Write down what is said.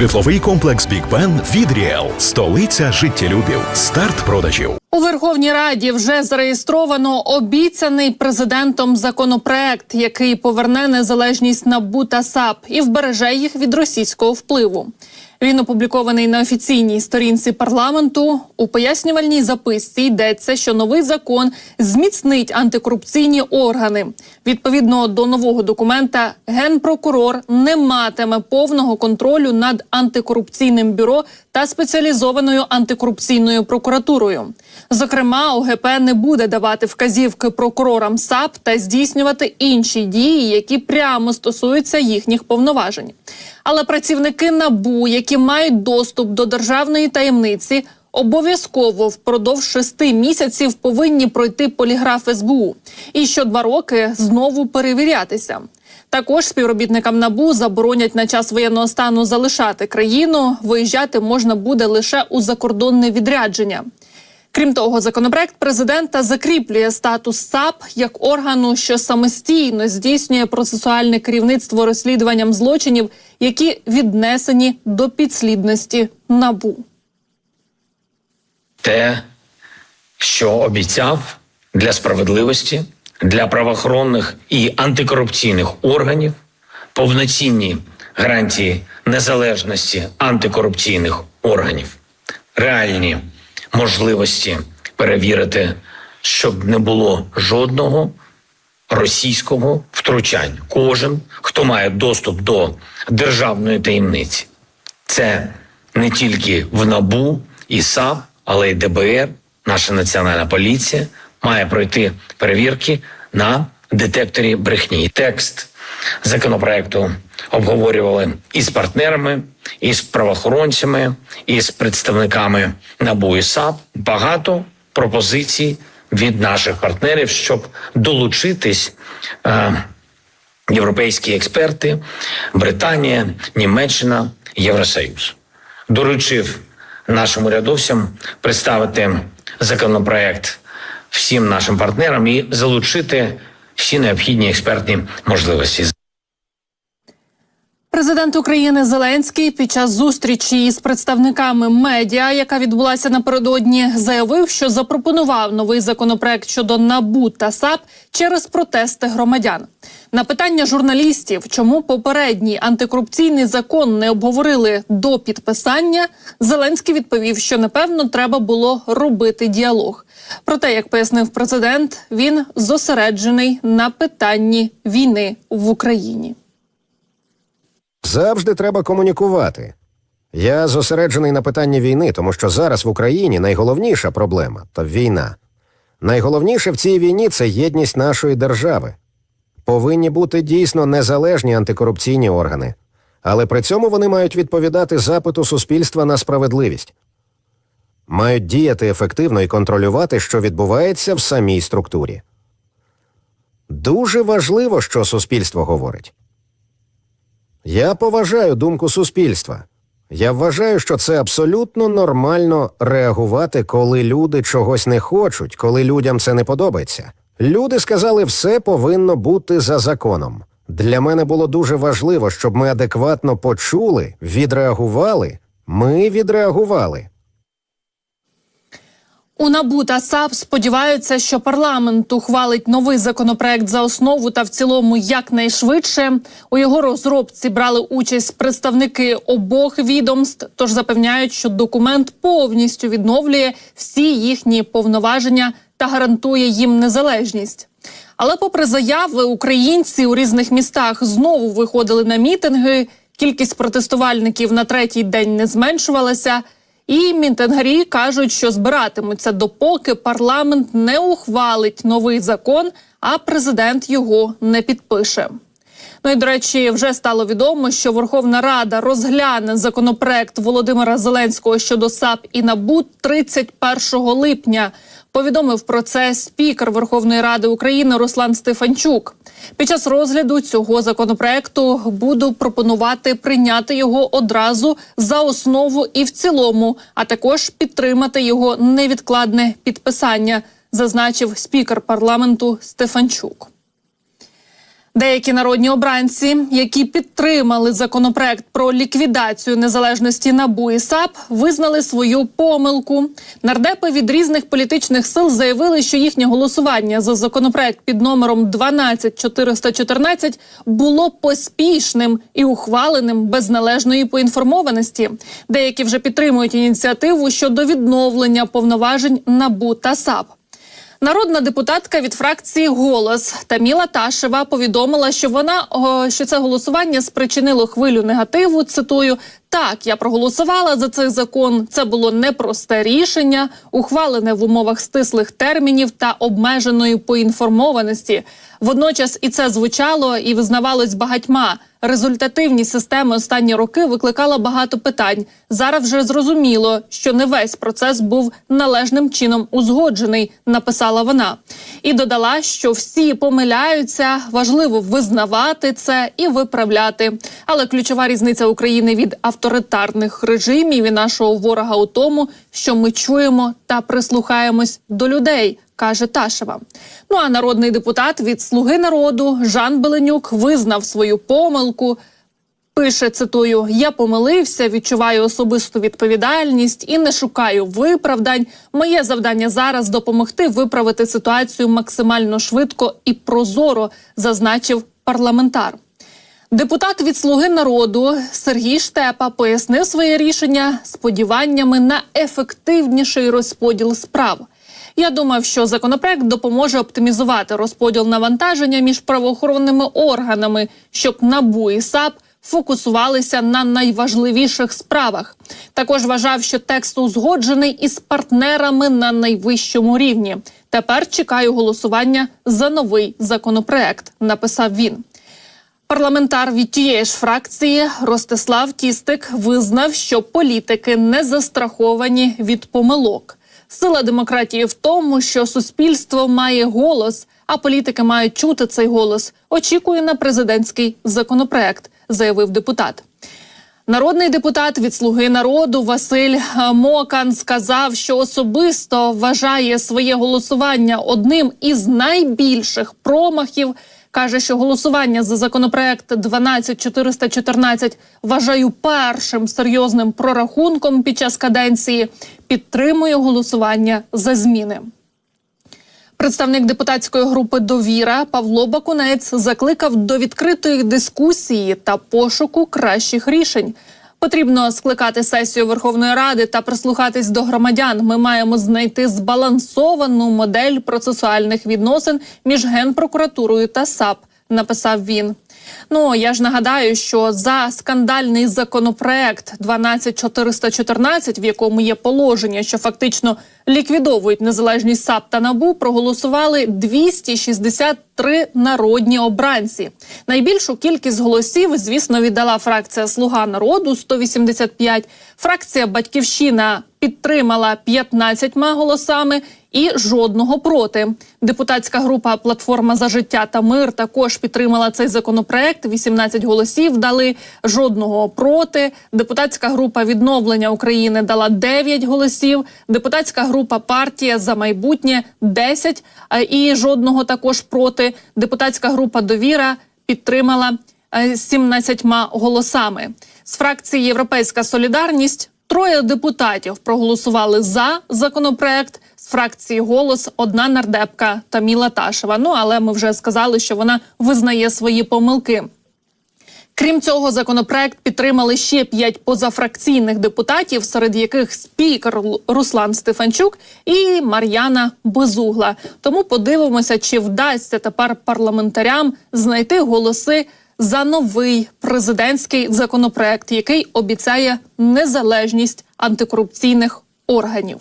Житловий комплекс Бік Бен від Ріел. Столиця життєлюбів. Старт продажів. У Верховній Раді вже зареєстровано обіцяний президентом законопроект, який поверне незалежність НАБУ та САП і вбереже їх від російського впливу. Він опублікований на офіційній сторінці парламенту. У пояснювальній записці йдеться, що новий закон зміцнить антикорупційні органи. Відповідно до нового документа, генпрокурор не матиме повного контролю над антикорупційним бюро та спеціалізованою антикорупційною прокуратурою. Зокрема, ОГП не буде давати вказівки прокурорам САП та здійснювати інші дії, які прямо стосуються їхніх повноважень. Але працівники НАБУ, які мають доступ до державної таємниці, обов'язково впродовж шести місяців повинні пройти поліграф СБУ і що два роки знову перевірятися. Також співробітникам набу заборонять на час воєнного стану залишати країну. Виїжджати можна буде лише у закордонне відрядження. Крім того, законопроект президента закріплює статус САП як органу, що самостійно здійснює процесуальне керівництво розслідуванням злочинів, які віднесені до підслідності набу. Те, що обіцяв для справедливості, для правоохоронних і антикорупційних органів, повноцінні гарантії незалежності антикорупційних органів, реальні можливості перевірити, щоб не було жодного російського втручання. Кожен, хто має доступ до державної таємниці, це не тільки в НАБУ і САП, але й ДБР, наша національна поліція має пройти перевірки на детекторі брехні. Текст законопроекту обговорювали і з партнерами, і з правоохоронцями, і з представниками НАБУ і САП. Багато пропозицій від наших партнерів, щоб долучитись. Е, європейські експерти, Британія, Німеччина, Євросоюз. Доручив нашим урядовцям представити законопроект всім нашим партнерам і залучити всі необхідні експертні можливості. Президент України Зеленський під час зустрічі із представниками медіа, яка відбулася напередодні, заявив, що запропонував новий законопроект щодо НАБУ та САП через протести громадян. На питання журналістів, чому попередній антикорупційний закон не обговорили до підписання, Зеленський відповів, що напевно треба було робити діалог. Проте, як пояснив президент, він зосереджений на питанні війни в Україні. Завжди треба комунікувати. Я зосереджений на питанні війни, тому що зараз в Україні найголовніша проблема то війна. Найголовніше в цій війні це єдність нашої держави. Повинні бути дійсно незалежні антикорупційні органи, але при цьому вони мають відповідати запиту суспільства на справедливість, мають діяти ефективно і контролювати, що відбувається в самій структурі. Дуже важливо, що суспільство говорить. Я поважаю думку суспільства. Я вважаю, що це абсолютно нормально реагувати, коли люди чогось не хочуть, коли людям це не подобається. Люди сказали, все повинно бути за законом. Для мене було дуже важливо, щоб ми адекватно почули, відреагували. Ми відреагували. У НАБУ та САП сподіваються, що парламент ухвалить новий законопроект за основу та в цілому якнайшвидше. У його розробці брали участь представники обох відомств, тож запевняють, що документ повністю відновлює всі їхні повноваження та гарантує їм незалежність. Але, попри заяви, українці у різних містах знову виходили на мітинги. Кількість протестувальників на третій день не зменшувалася. І мінтенгарі кажуть, що збиратимуться допоки парламент не ухвалить новий закон, а президент його не підпише. Ну і до речі, вже стало відомо, що Верховна Рада розгляне законопроект Володимира Зеленського щодо САП і НАБУ 31 липня. Повідомив про це спікер Верховної Ради України Руслан Стефанчук. Під час розгляду цього законопроекту буду пропонувати прийняти його одразу за основу і в цілому, а також підтримати його невідкладне підписання, зазначив спікер парламенту Стефанчук. Деякі народні обранці, які підтримали законопроект про ліквідацію незалежності НАБУ і САП, визнали свою помилку. Нардепи від різних політичних сил заявили, що їхнє голосування за законопроект під номером 12414 було поспішним і ухваленим без належної поінформованості. Деякі вже підтримують ініціативу щодо відновлення повноважень НАБУ та САП. Народна депутатка від фракції Голос Таміла Ташева повідомила, що вона що це голосування спричинило хвилю негативу. Цитую: так, я проголосувала за цей закон. Це було непросте рішення, ухвалене в умовах стислих термінів та обмеженої поінформованості. Водночас і це звучало і визнавалось багатьма. Результативність системи останні роки викликала багато питань. Зараз вже зрозуміло, що не весь процес був належним чином узгоджений, написала вона. І додала, що всі помиляються, важливо визнавати це і виправляти. Але ключова різниця України від авторитарних режимів і нашого ворога у тому, що ми чуємо та прислухаємось до людей каже Ташева. Ну а народний депутат від Слуги народу Жан Беленюк визнав свою помилку. Пише цитую: Я помилився, відчуваю особисту відповідальність і не шукаю виправдань. Моє завдання зараз допомогти виправити ситуацію максимально швидко і прозоро, зазначив парламентар. Депутат від Слуги народу Сергій Штепа пояснив своє рішення сподіваннями на ефективніший розподіл справ. Я думав, що законопроект допоможе оптимізувати розподіл навантаження між правоохоронними органами, щоб НАБУ і САП фокусувалися на найважливіших справах. Також вважав, що текст узгоджений із партнерами на найвищому рівні. Тепер чекаю голосування за новий законопроект. Написав він. Парламентар від тієї ж фракції Ростислав Тістик визнав, що політики не застраховані від помилок. Сила демократії в тому, що суспільство має голос, а політики мають чути цей голос. Очікує на президентський законопроект, заявив депутат. Народний депутат від Слуги народу Василь Мокан сказав, що особисто вважає своє голосування одним із найбільших промахів. Каже, що голосування за законопроект 12414 вважаю першим серйозним прорахунком під час каденції. Підтримує голосування за зміни. Представник депутатської групи Довіра Павло Бакунець закликав до відкритої дискусії та пошуку кращих рішень. Потрібно скликати сесію Верховної Ради та прислухатись до громадян. Ми маємо знайти збалансовану модель процесуальних відносин між генпрокуратурою та САП. Написав він. Ну я ж нагадаю, що за скандальний законопроект 12414, в якому є положення, що фактично ліквідовують незалежність САП та НАБУ, проголосували 263 народні обранці. Найбільшу кількість голосів, звісно, віддала фракція Слуга народу 185, Фракція Батьківщина підтримала 15 голосами і жодного проти. Депутатська група Платформа за життя та мир також підтримала цей законопроект. 18 голосів дали жодного проти. Депутатська група відновлення України дала 9 голосів. Депутатська група партія за майбутнє 10 і жодного також проти. Депутатська група довіра підтримала 17 голосами. З фракції Європейська Солідарність троє депутатів проголосували за законопроект. З фракції голос одна нардепка Таміла Ташева. Ну але ми вже сказали, що вона визнає свої помилки. Крім цього, законопроект підтримали ще п'ять позафракційних депутатів, серед яких спікер Руслан Стефанчук і Мар'яна Безугла. Тому подивимося, чи вдасться тепер парламентарям знайти голоси за новий президентський законопроект, який обіцяє незалежність антикорупційних органів.